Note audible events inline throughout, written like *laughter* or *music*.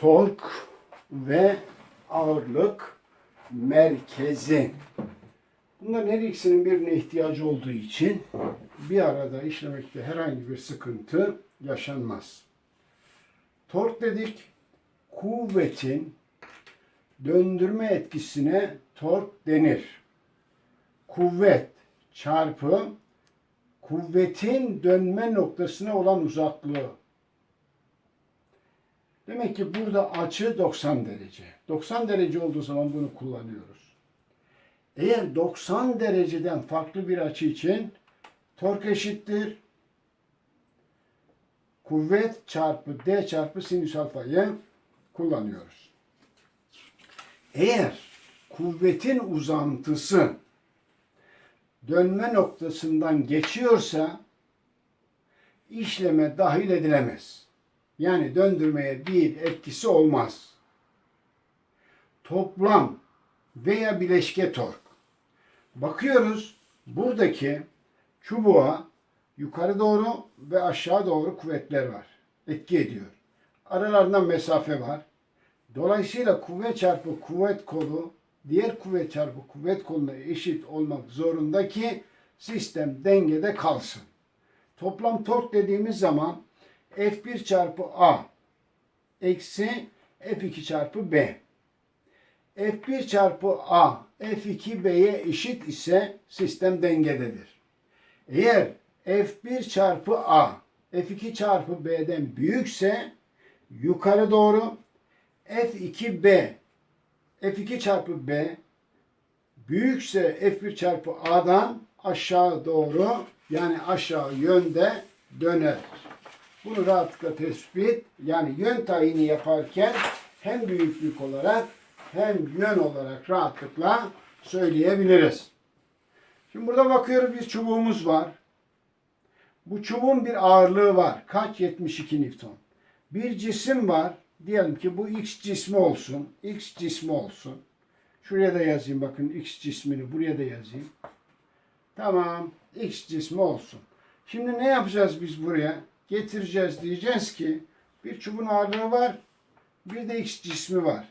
tork ve ağırlık merkezi. Bunların her ikisinin birine ihtiyacı olduğu için bir arada işlemekte herhangi bir sıkıntı yaşanmaz. Tork dedik, kuvvetin döndürme etkisine tork denir. Kuvvet çarpı kuvvetin dönme noktasına olan uzaklığı. Demek ki burada açı 90 derece. 90 derece olduğu zaman bunu kullanıyoruz. Eğer 90 dereceden farklı bir açı için tork eşittir. Kuvvet çarpı D çarpı sinüs alfayı kullanıyoruz. Eğer kuvvetin uzantısı dönme noktasından geçiyorsa işleme dahil edilemez. Yani döndürmeye bir etkisi olmaz. Toplam veya bileşke tork. Bakıyoruz buradaki çubuğa yukarı doğru ve aşağı doğru kuvvetler var. Etki ediyor. Aralarında mesafe var. Dolayısıyla kuvvet çarpı kuvvet kolu diğer kuvvet çarpı kuvvet koluna eşit olmak zorunda ki sistem dengede kalsın. Toplam tork dediğimiz zaman F1 çarpı A eksi F2 çarpı B. F1 çarpı A F2 B'ye eşit ise sistem dengededir. Eğer F1 çarpı A F2 çarpı B'den büyükse yukarı doğru F2 B F2 çarpı B büyükse F1 çarpı A'dan aşağı doğru yani aşağı yönde döner. Bunu rahatlıkla tespit yani yön tayini yaparken hem büyüklük olarak hem yön olarak rahatlıkla söyleyebiliriz. Şimdi burada bakıyoruz bir çubuğumuz var. Bu çubuğun bir ağırlığı var. Kaç? 72 Newton. Bir cisim var. Diyelim ki bu X cismi olsun. X cismi olsun. Şuraya da yazayım bakın X cismini buraya da yazayım. Tamam. X cismi olsun. Şimdi ne yapacağız biz buraya? Getireceğiz diyeceğiz ki bir çubuğun ağırlığı var. Bir de X cismi var.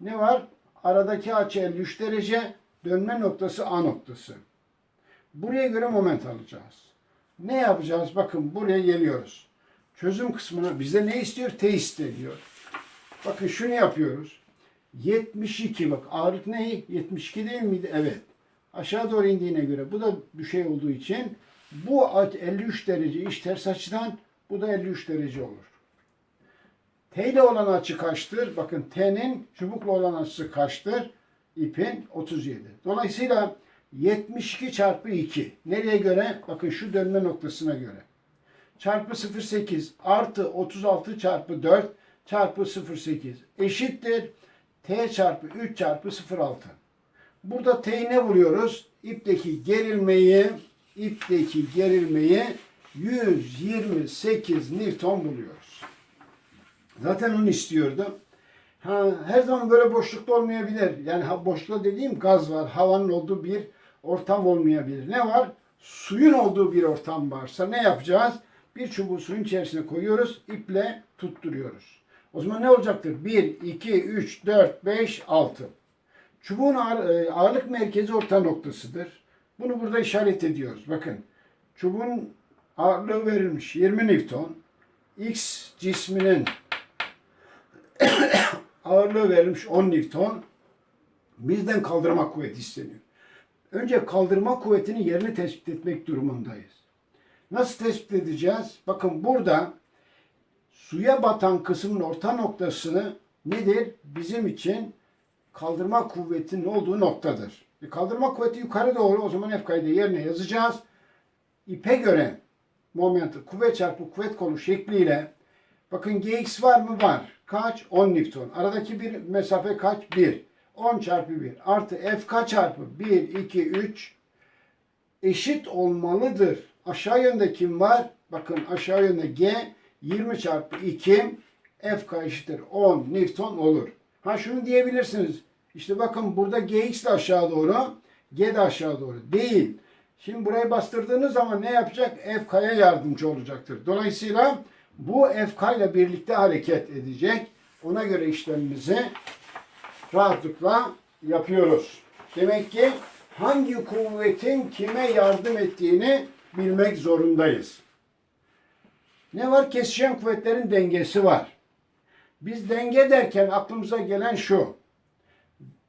Ne var? Aradaki açı 53 derece. Dönme noktası A noktası. Buraya göre moment alacağız. Ne yapacağız? Bakın buraya geliyoruz. Çözüm kısmına bize ne istiyor? T isteniyor. Bakın şunu yapıyoruz. 72 bak ağırlık ne? 72 değil miydi? Evet. Aşağı doğru indiğine göre bu da bir şey olduğu için bu aç 53 derece iş ters açıdan bu da 53 derece olur. T ile olan açı kaçtır? Bakın T'nin çubukla olan açısı kaçtır? İpin 37. Dolayısıyla 72 çarpı 2. Nereye göre? Bakın şu dönme noktasına göre. Çarpı 0,8 artı 36 çarpı 4 çarpı 0,8 eşittir. T çarpı 3 çarpı 0,6. Burada T'yi ne buluyoruz? İpteki gerilmeyi ipteki gerilmeyi 128 Newton buluyoruz. Zaten onu istiyordum. Ha, her zaman böyle boşlukta olmayabilir. Yani boşlukta dediğim gaz var, havanın olduğu bir ortam olmayabilir. Ne var? Suyun olduğu bir ortam varsa ne yapacağız? Bir çubuğu suyun içerisine koyuyoruz, iple tutturuyoruz. O zaman ne olacaktır? 1, 2, 3, 4, 5, 6. Çubuğun e, ağırlık merkezi orta noktasıdır. Bunu burada işaret ediyoruz. Bakın çubuğun ağırlığı verilmiş 20 Newton. X cisminin *coughs* ağırlığı verilmiş 10 Newton. Bizden kaldırma kuvveti isteniyor. Önce kaldırma kuvvetinin yerini tespit etmek durumundayız. Nasıl tespit edeceğiz? Bakın burada suya batan kısmın orta noktasını nedir? Bizim için kaldırma kuvvetinin olduğu noktadır. E kaldırma kuvveti yukarı doğru o zaman F kaydı yerine yazacağız. İpe göre momenti kuvvet çarpı kuvvet kolu şekliyle bakın Gx var mı? Var. Kaç? 10 Newton. Aradaki bir mesafe kaç? 1. 10 çarpı 1 artı F çarpı 1, 2, 3 eşit olmalıdır. Aşağı yönde kim var? Bakın aşağı yönde G 20 çarpı 2 F eşittir 10 Newton olur. Ha şunu diyebilirsiniz. İşte bakın burada Gx de aşağı doğru, G de aşağı doğru. Değil. Şimdi burayı bastırdığınız zaman ne yapacak? FK'ya yardımcı olacaktır. Dolayısıyla bu FK ile birlikte hareket edecek. Ona göre işlemimizi rahatlıkla yapıyoruz. Demek ki hangi kuvvetin kime yardım ettiğini bilmek zorundayız. Ne var? Kesişen kuvvetlerin dengesi var. Biz denge derken aklımıza gelen şu.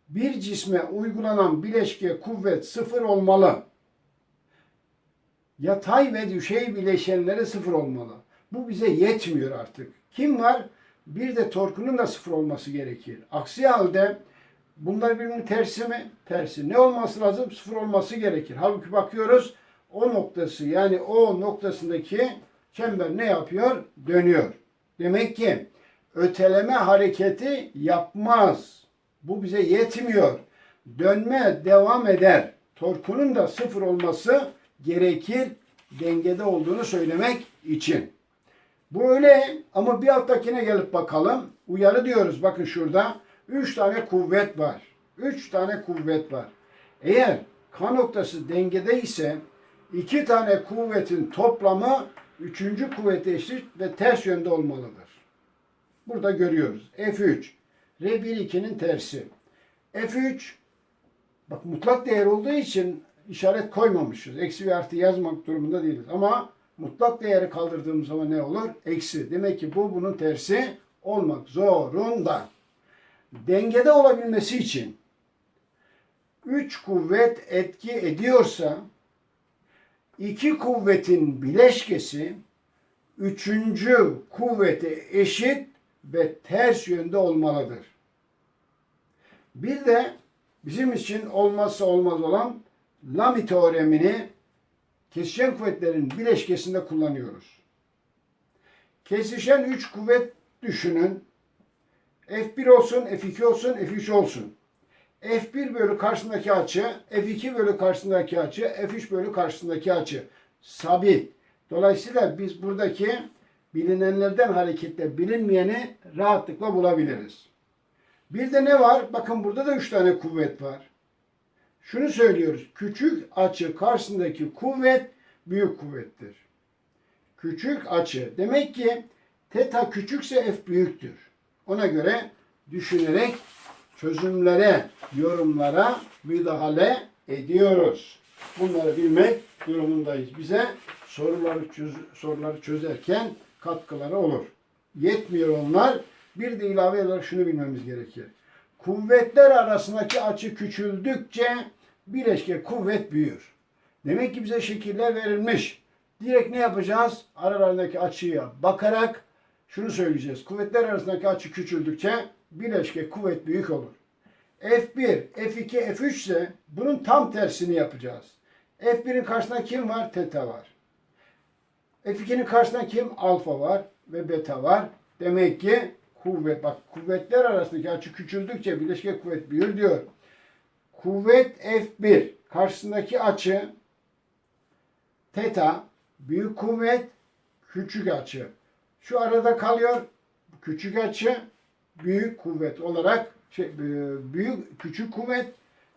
Bir cisme uygulanan bileşke kuvvet sıfır olmalı. Yatay ve düşey bileşenleri sıfır olmalı. Bu bize yetmiyor artık. Kim var? Bir de torkunun da sıfır olması gerekir. Aksi halde bunlar birbirinin tersi mi? Tersi. Ne olması lazım? Sıfır olması gerekir. Halbuki bakıyoruz o noktası yani o noktasındaki çember ne yapıyor? Dönüyor. Demek ki öteleme hareketi yapmaz. Bu bize yetmiyor. Dönme devam eder. Torkunun da sıfır olması gerekir dengede olduğunu söylemek için. Bu öyle ama bir alttakine gelip bakalım. Uyarı diyoruz. Bakın şurada. Üç tane kuvvet var. Üç tane kuvvet var. Eğer K noktası dengede ise iki tane kuvvetin toplamı üçüncü kuvvete eşit ve ters yönde olmalıdır. Burada görüyoruz. F3. R1-2'nin tersi. F3 bak mutlak değer olduğu için işaret koymamışız. Eksi ve artı yazmak durumunda değiliz. Ama mutlak değeri kaldırdığımız zaman ne olur? Eksi. Demek ki bu bunun tersi olmak zorunda. Dengede olabilmesi için üç kuvvet etki ediyorsa iki kuvvetin bileşkesi üçüncü kuvvete eşit ve ters yönde olmalıdır. Bir de bizim için olmazsa olmaz olan Lamy teoremini kesişen kuvvetlerin bileşkesinde kullanıyoruz. Kesişen üç kuvvet düşünün. F1 olsun, F2 olsun, F3 olsun. F1 bölü karşısındaki açı, F2 bölü karşısındaki açı, F3 bölü karşısındaki açı. Sabit. Dolayısıyla biz buradaki bilinenlerden hareketle bilinmeyeni rahatlıkla bulabiliriz. Bir de ne var? Bakın burada da üç tane kuvvet var. Şunu söylüyoruz. Küçük açı karşısındaki kuvvet büyük kuvvettir. Küçük açı. Demek ki teta küçükse f büyüktür. Ona göre düşünerek çözümlere, yorumlara müdahale ediyoruz. Bunları bilmek durumundayız. Bize soruları çöz, soruları çözerken katkıları olur. Yetmiyor onlar. Bir de ilave olarak şunu bilmemiz gerekir. Kuvvetler arasındaki açı küçüldükçe bileşke kuvvet büyür. Demek ki bize şekiller verilmiş. Direkt ne yapacağız? Aralarındaki açıya bakarak şunu söyleyeceğiz. Kuvvetler arasındaki açı küçüldükçe bileşke kuvvet büyük olur. F1, F2, F3 ise bunun tam tersini yapacağız. F1'in karşısında kim var? Teta var. F2'nin karşısında kim? Alfa var ve beta var. Demek ki kuvvet, bak kuvvetler arasındaki açı küçüldükçe bileşke kuvvet büyür diyor. Kuvvet F1 karşısındaki açı teta büyük kuvvet küçük açı. Şu arada kalıyor küçük açı büyük kuvvet olarak şey, e, büyük küçük kuvvet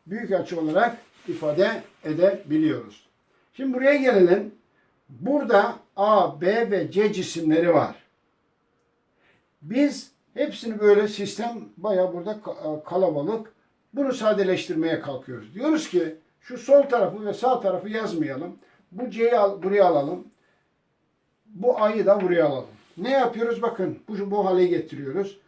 büyük açı olarak ifade edebiliyoruz. Şimdi buraya gelelim. Burada A, B ve C cisimleri var. Biz hepsini böyle sistem baya burada ka- kalabalık. Bunu sadeleştirmeye kalkıyoruz. Diyoruz ki şu sol tarafı ve sağ tarafı yazmayalım. Bu C'yi al, buraya alalım. Bu A'yı da buraya alalım. Ne yapıyoruz? Bakın bu, bu hale getiriyoruz.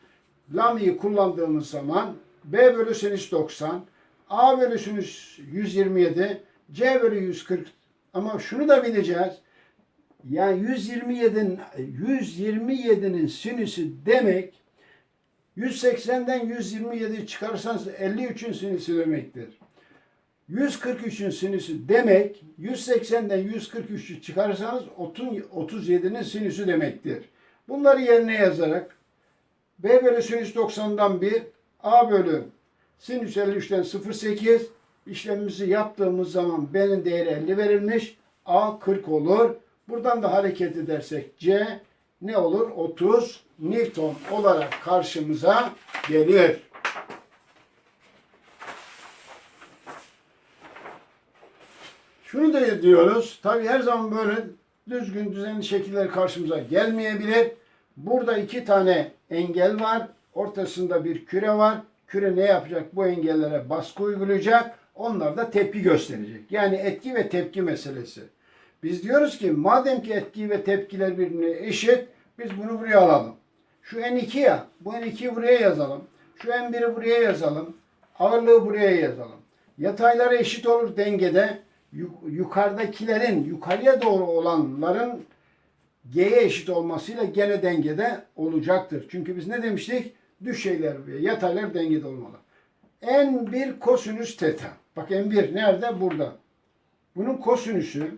Lami'yi kullandığımız zaman B bölü sinüs 90, A bölü sinüs 127, C bölü 140 ama şunu da bileceğiz. Yani 127'nin 127'nin sinüsü demek 180'den 127 çıkarırsanız 53'ün sinüsü demektir. 143'ün sinüsü demek 180'den 143'ü çıkarırsanız 37'nin sinüsü demektir. Bunları yerine yazarak B bölü sinüs 90'dan 1, A bölü sinüs 53'ten 0,8 işlemimizi yaptığımız zaman B'nin değeri 50 verilmiş. A 40 olur. Buradan da hareket edersek C ne olur? 30 Newton olarak karşımıza gelir. Şunu da diyoruz. Tabii her zaman böyle düzgün düzenli şekiller karşımıza gelmeyebilir. Burada iki tane engel var. Ortasında bir küre var. Küre ne yapacak? Bu engellere baskı uygulayacak. Onlar da tepki gösterecek. Yani etki ve tepki meselesi. Biz diyoruz ki madem ki etki ve tepkiler birbirine eşit biz bunu buraya alalım. Şu N2 ya bu N2'yi buraya yazalım. Şu N1'i buraya yazalım. Ağırlığı buraya yazalım. Yatayları eşit olur dengede. Yu- Yukarıdakilerin yukarıya doğru olanların G'ye eşit olmasıyla gene dengede olacaktır. Çünkü biz ne demiştik? Düşeyler ve yataylar dengede olmalı. N1 kosinüs teta. Bak N1 nerede? Burada. Bunun kosinüsü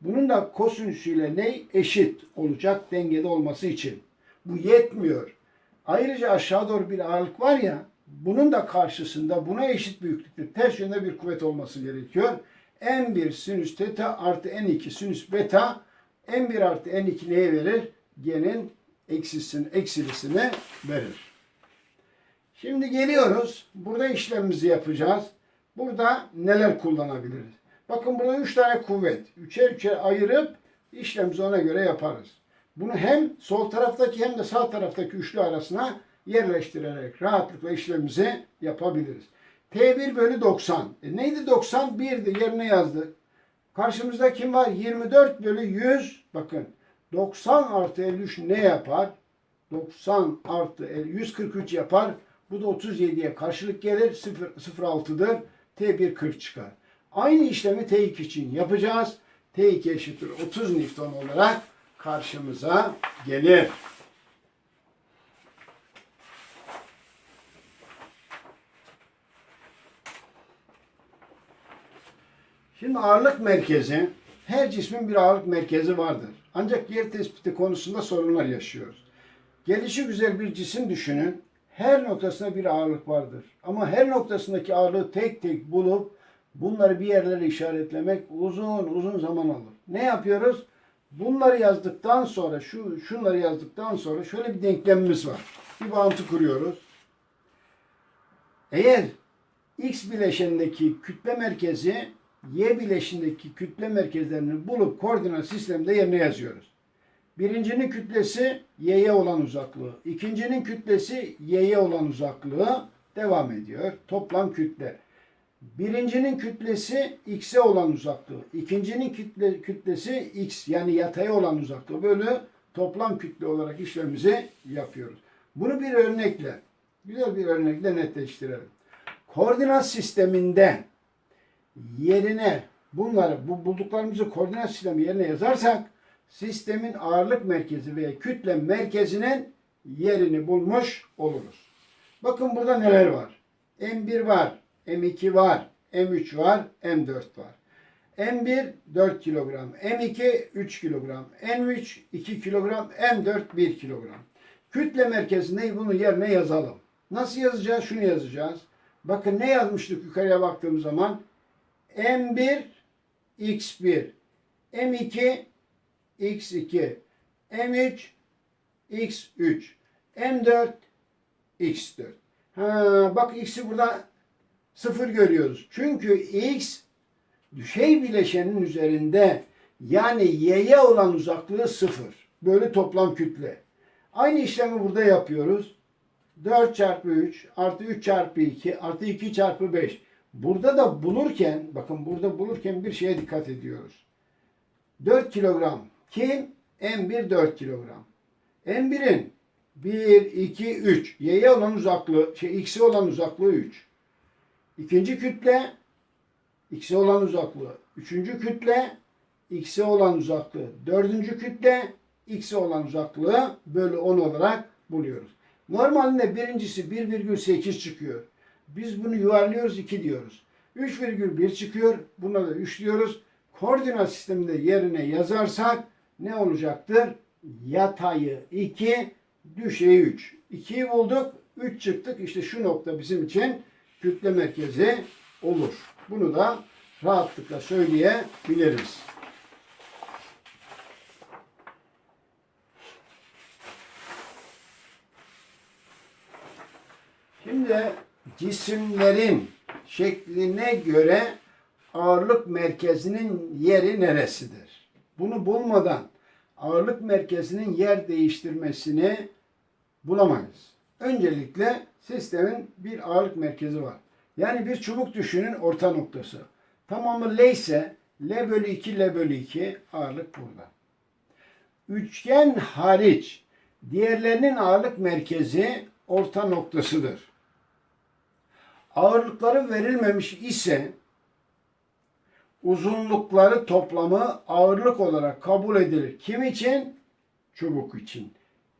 bunun da kosinüsüyle ne? Eşit olacak dengede olması için. Bu yetmiyor. Ayrıca aşağı doğru bir ağırlık var ya bunun da karşısında buna eşit büyüklükte ters yönde bir kuvvet olması gerekiyor. N1 sinüs teta artı N2 sinüs beta N1 artı N2 neye verir? G'nin eksisini, eksilisini verir. Şimdi geliyoruz. Burada işlemimizi yapacağız. Burada neler kullanabiliriz? Bakın burada üç tane kuvvet. Üçer üçer ayırıp işlemimizi ona göre yaparız. Bunu hem sol taraftaki hem de sağ taraftaki üçlü arasına yerleştirerek rahatlıkla işlemimizi yapabiliriz. T1 bölü 90. E neydi 90? 1'di. Yerine yazdık. Karşımızda kim var? 24 bölü 100. Bakın 90 artı 53 ne yapar? 90 artı 50, 143 yapar. Bu da 37'ye karşılık gelir. 0, 0.6'dır. T1 40 çıkar. Aynı işlemi T2 için yapacağız. T2 eşittir 30 Newton olarak karşımıza gelir. Şimdi ağırlık merkezi, her cismin bir ağırlık merkezi vardır. Ancak yer tespiti konusunda sorunlar yaşıyoruz. Gelişi güzel bir cisim düşünün. Her noktasında bir ağırlık vardır. Ama her noktasındaki ağırlığı tek tek bulup bunları bir yerlere işaretlemek uzun uzun zaman alır. Ne yapıyoruz? Bunları yazdıktan sonra, şu şunları yazdıktan sonra şöyle bir denklemimiz var. Bir bağıntı kuruyoruz. Eğer X bileşenindeki kütle merkezi Y bileşindeki kütle merkezlerini bulup koordinat sistemde yerine yazıyoruz. Birincinin kütlesi Y'ye olan uzaklığı. ikincinin kütlesi Y'ye olan uzaklığı devam ediyor. Toplam kütle. Birincinin kütlesi X'e olan uzaklığı. ikincinin kütle, kütlesi X yani yataya olan uzaklığı. Böyle toplam kütle olarak işlemimizi yapıyoruz. Bunu bir örnekle, güzel bir örnekle netleştirelim. Koordinat sisteminde yerine bunları bu bulduklarımızı koordinat sistemi yerine yazarsak sistemin ağırlık merkezi veya kütle merkezinin yerini bulmuş oluruz. Bakın burada neler var? M1 var, M2 var, M3 var, M4 var. M1 4 kilogram, M2 3 kilogram, M3 2 kilogram, M4 1 kilogram. Kütle merkezinde bunu yerine yazalım. Nasıl yazacağız? Şunu yazacağız. Bakın ne yazmıştık yukarıya baktığım zaman? M1 X1 M2 X2 M3 X3 M4 X4 Ha, bak X'i burada sıfır görüyoruz. Çünkü X düşey bileşenin üzerinde yani Y'ye olan uzaklığı sıfır. Böyle toplam kütle. Aynı işlemi burada yapıyoruz. 4 çarpı 3 artı 3 çarpı 2 artı 2 çarpı 5. Burada da bulurken bakın burada bulurken bir şeye dikkat ediyoruz. 4 kilogram kim? M1 4 kilogram. M1'in 1, 2, 3 Y'ye olan uzaklığı, şey X'e olan uzaklığı 3. İkinci kütle X'e olan uzaklığı. Üçüncü kütle X'e olan uzaklığı. Dördüncü kütle X'e olan uzaklığı bölü 10 olarak buluyoruz. Normalde birincisi 1,8 çıkıyor. Biz bunu yuvarlıyoruz 2 diyoruz. 3,1 çıkıyor. Buna da 3 diyoruz. Koordinat sisteminde yerine yazarsak ne olacaktır? Yatayı 2, düşeyi 3. 2'yi bulduk, 3 çıktık. İşte şu nokta bizim için kütle merkezi olur. Bunu da rahatlıkla söyleyebiliriz. Şimdi cisimlerin şekline göre ağırlık merkezinin yeri neresidir? Bunu bulmadan ağırlık merkezinin yer değiştirmesini bulamayız. Öncelikle sistemin bir ağırlık merkezi var. Yani bir çubuk düşünün orta noktası. Tamamı L ise L bölü 2 L bölü 2 ağırlık burada. Üçgen hariç diğerlerinin ağırlık merkezi orta noktasıdır. Ağırlıkları verilmemiş ise uzunlukları toplamı ağırlık olarak kabul edilir. Kim için? Çubuk için.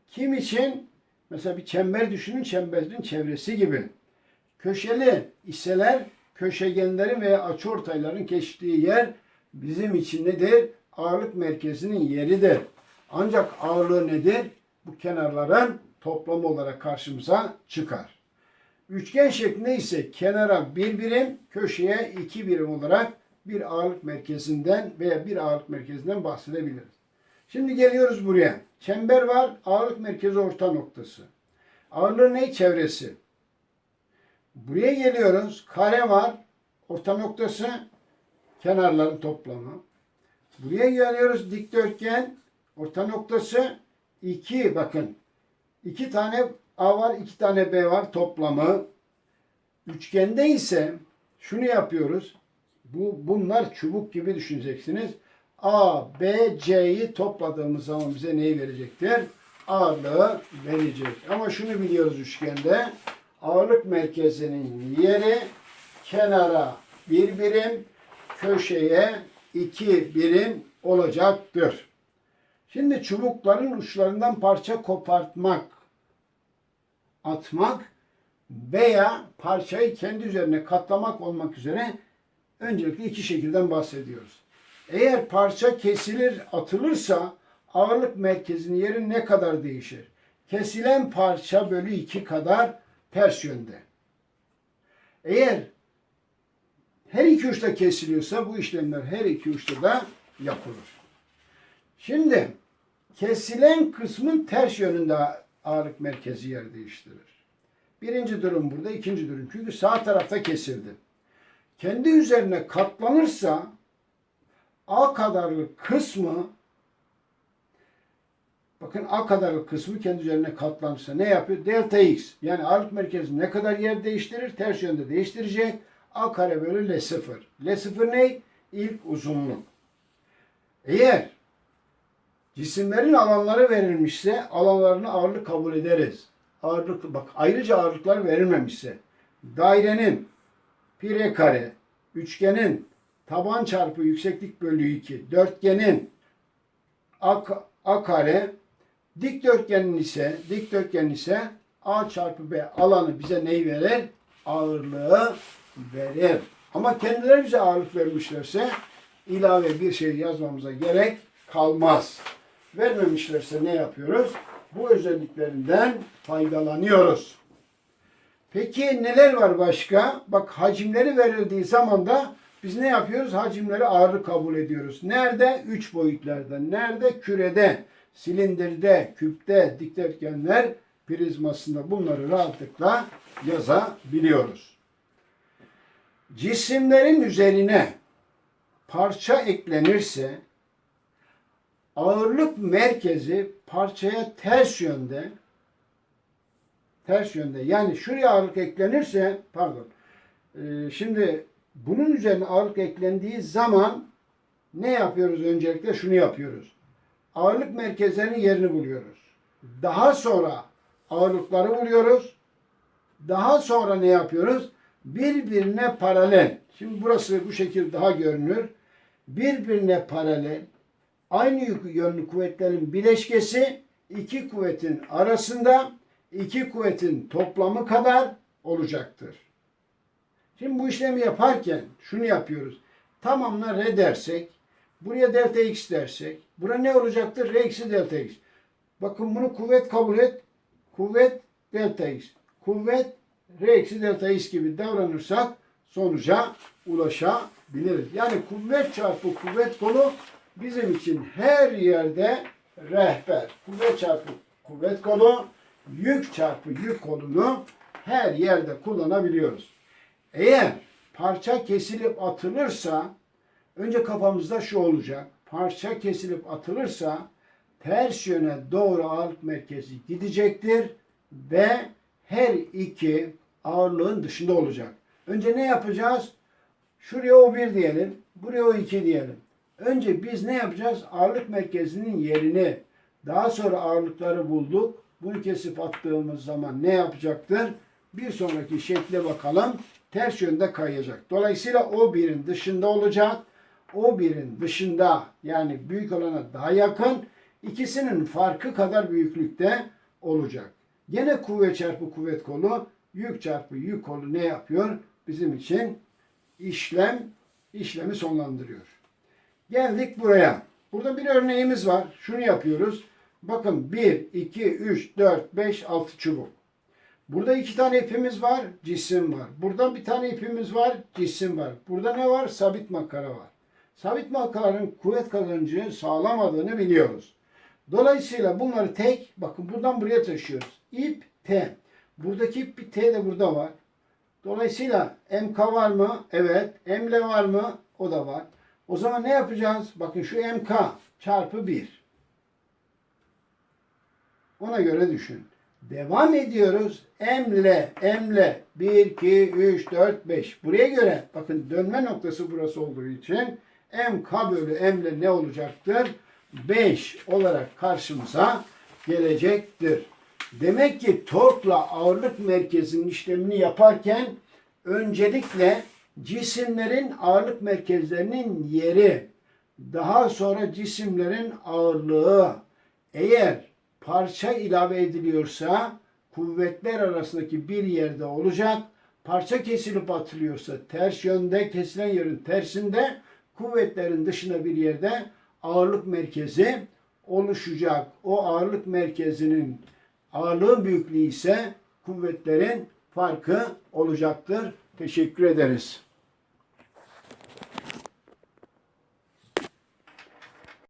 Kim için? Mesela bir çember düşünün çemberin çevresi gibi. Köşeli iseler köşegenlerin veya açıortayların geçtiği yer bizim için nedir? Ağırlık merkezinin yeridir. Ancak ağırlığı nedir? Bu kenarların toplamı olarak karşımıza çıkar. Üçgen şeklinde ise kenara bir birim, köşeye iki birim olarak bir ağırlık merkezinden veya bir ağırlık merkezinden bahsedebiliriz. Şimdi geliyoruz buraya. Çember var, ağırlık merkezi orta noktası. Ağırlığı ne? Çevresi. Buraya geliyoruz. Kare var, orta noktası, kenarların toplamı. Buraya geliyoruz dikdörtgen, orta noktası 2 bakın. 2 tane A var, 2 tane B var toplamı. Üçgende ise şunu yapıyoruz. Bu bunlar çubuk gibi düşüneceksiniz. A, B, C'yi topladığımız zaman bize neyi verecektir? Ağırlığı verecek. Ama şunu biliyoruz üçgende. Ağırlık merkezinin yeri kenara bir birim, köşeye iki birim olacaktır. Şimdi çubukların uçlarından parça kopartmak, atmak veya parçayı kendi üzerine katlamak olmak üzere öncelikle iki şekilden bahsediyoruz. Eğer parça kesilir, atılırsa ağırlık merkezinin yeri ne kadar değişir? Kesilen parça bölü iki kadar ters yönde. Eğer her iki uçta kesiliyorsa bu işlemler her iki uçta da yapılır. Şimdi kesilen kısmın ters yönünde ağırlık merkezi yer değiştirir. Birinci durum burada, ikinci durum. Çünkü sağ tarafta kesildi. Kendi üzerine katlanırsa A kadarlık kısmı bakın A kadarlık kısmı kendi üzerine katlanırsa ne yapıyor? Delta X. Yani ağırlık merkezi ne kadar yer değiştirir? Ters yönde değiştirecek. A kare bölü L0. L0 ne? İlk uzunluk. Eğer cisimlerin alanları verilmişse alanlarını ağırlık kabul ederiz. Ağırlık bak ayrıca ağırlıklar verilmemişse dairenin pi r kare, üçgenin taban çarpı yükseklik bölü 2, dörtgenin a, a kare, dikdörtgenin ise dikdörtgenin ise a çarpı b alanı bize neyi verir? Ağırlığı verir. Ama kendileri bize ağırlık vermişlerse ilave bir şey yazmamıza gerek kalmaz. Vermemişlerse ne yapıyoruz? Bu özelliklerinden faydalanıyoruz. Peki neler var başka? Bak hacimleri verildiği zaman da biz ne yapıyoruz? Hacimleri ağırlık kabul ediyoruz. Nerede? Üç boyutlarda. Nerede? Kürede, silindirde, küpte, dikdörtgenler prizmasında bunları rahatlıkla yazabiliyoruz. Cisimlerin üzerine parça eklenirse ağırlık merkezi parçaya ters yönde ters yönde yani şuraya ağırlık eklenirse pardon e, şimdi bunun üzerine ağırlık eklendiği zaman ne yapıyoruz öncelikle? Şunu yapıyoruz. Ağırlık merkezlerinin yerini buluyoruz. Daha sonra ağırlıkları buluyoruz. Daha sonra ne yapıyoruz? Birbirine paralel. Şimdi burası bu şekilde daha görünür. Birbirine paralel. Aynı yönlü kuvvetlerin bileşkesi iki kuvvetin arasında iki kuvvetin toplamı kadar olacaktır. Şimdi bu işlemi yaparken şunu yapıyoruz. Tamamına R dersek, buraya delta x dersek, bura ne olacaktır? R delta x. Bakın bunu kuvvet kabul et. Kuvvet delta x. Kuvvet R delta x gibi davranırsak sonuca ulaşabiliriz. Yani kuvvet çarpı kuvvet kolu bizim için her yerde rehber. Kuvvet çarpı kuvvet kolu, yük çarpı yük kolunu her yerde kullanabiliyoruz. Eğer parça kesilip atılırsa önce kafamızda şu olacak. Parça kesilip atılırsa ters yöne doğru ağırlık merkezi gidecektir ve her iki ağırlığın dışında olacak. Önce ne yapacağız? Şuraya o bir diyelim, buraya o iki diyelim. Önce biz ne yapacağız? Ağırlık merkezinin yerini, daha sonra ağırlıkları bulduk. Bunu kesip attığımız zaman ne yapacaktır? Bir sonraki şekle bakalım. Ters yönde kayacak. Dolayısıyla o birin dışında olacak. O birin dışında yani büyük olana daha yakın. ikisinin farkı kadar büyüklükte olacak. Gene kuvvet çarpı kuvvet kolu, yük çarpı yük kolu ne yapıyor? Bizim için işlem işlemi sonlandırıyor. Geldik buraya. Burada bir örneğimiz var. Şunu yapıyoruz. Bakın 1, 2, 3, 4, 5, 6 çubuk. Burada iki tane ipimiz var, cisim var. Burada bir tane ipimiz var, cisim var. Burada ne var? Sabit makara var. Sabit makaranın kuvvet kazancı sağlamadığını biliyoruz. Dolayısıyla bunları tek, bakın buradan buraya taşıyoruz. İp T. Buradaki ip bir T de burada var. Dolayısıyla MK var mı? Evet. ML var mı? O da var. O zaman ne yapacağız? Bakın şu MK çarpı 1. Ona göre düşün. Devam ediyoruz. Emle, emle. 1, 2, 3, 4, 5. Buraya göre bakın dönme noktası burası olduğu için MK bölü emle ne olacaktır? 5 olarak karşımıza gelecektir. Demek ki torkla ağırlık merkezinin işlemini yaparken öncelikle cisimlerin ağırlık merkezlerinin yeri, daha sonra cisimlerin ağırlığı, eğer parça ilave ediliyorsa kuvvetler arasındaki bir yerde olacak. Parça kesilip atılıyorsa ters yönde kesilen yerin tersinde kuvvetlerin dışında bir yerde ağırlık merkezi oluşacak. O ağırlık merkezinin ağırlığın büyüklüğü ise kuvvetlerin farkı olacaktır. Teşekkür ederiz.